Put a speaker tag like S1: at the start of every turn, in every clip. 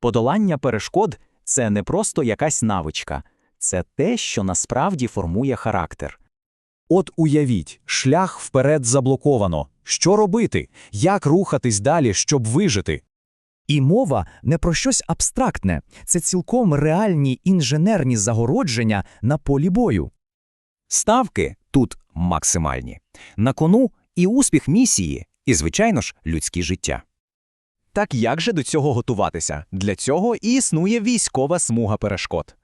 S1: Подолання перешкод це не просто якась навичка, це те, що насправді формує характер.
S2: От уявіть, шлях вперед заблоковано. Що робити? Як рухатись далі, щоб вижити?
S3: І мова не про щось абстрактне, це цілком реальні інженерні загородження на полі бою.
S4: Ставки тут максимальні. На кону і успіх місії, і, звичайно ж, людське життя.
S5: Так як же до цього готуватися? Для цього і існує військова смуга перешкод.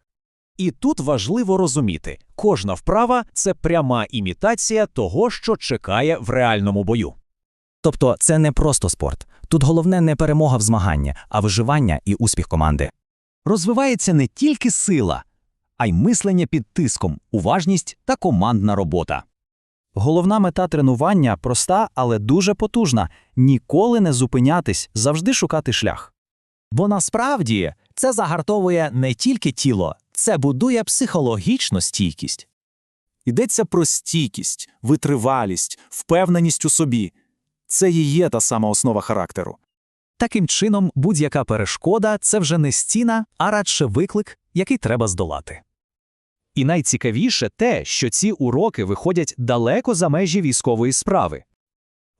S2: І тут важливо розуміти, кожна вправа це пряма імітація того, що чекає в реальному бою.
S1: Тобто це не просто спорт. Тут головне не перемога в змаганні, а виживання і успіх команди.
S6: Розвивається не тільки сила, а й мислення під тиском, уважність та командна робота.
S7: Головна мета тренування проста, але дуже потужна ніколи не зупинятись, завжди шукати шлях.
S8: Бо насправді це загартовує не тільки тіло, це будує психологічну стійкість.
S2: Йдеться про стійкість, витривалість, впевненість у собі. Це і є та сама основа характеру.
S8: Таким чином, будь-яка перешкода це вже не стіна, а радше виклик, який треба здолати.
S5: І найцікавіше те, що ці уроки виходять далеко за межі військової справи.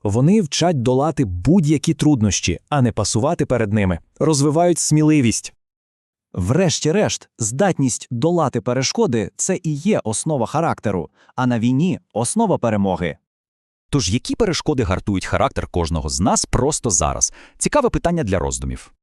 S2: Вони вчать долати будь-які труднощі, а не пасувати перед ними, розвивають сміливість.
S6: Врешті-решт, здатність долати перешкоди це і є основа характеру, а на війні основа перемоги.
S4: Тож які перешкоди гартують характер кожного з нас просто зараз? Цікаве питання для роздумів.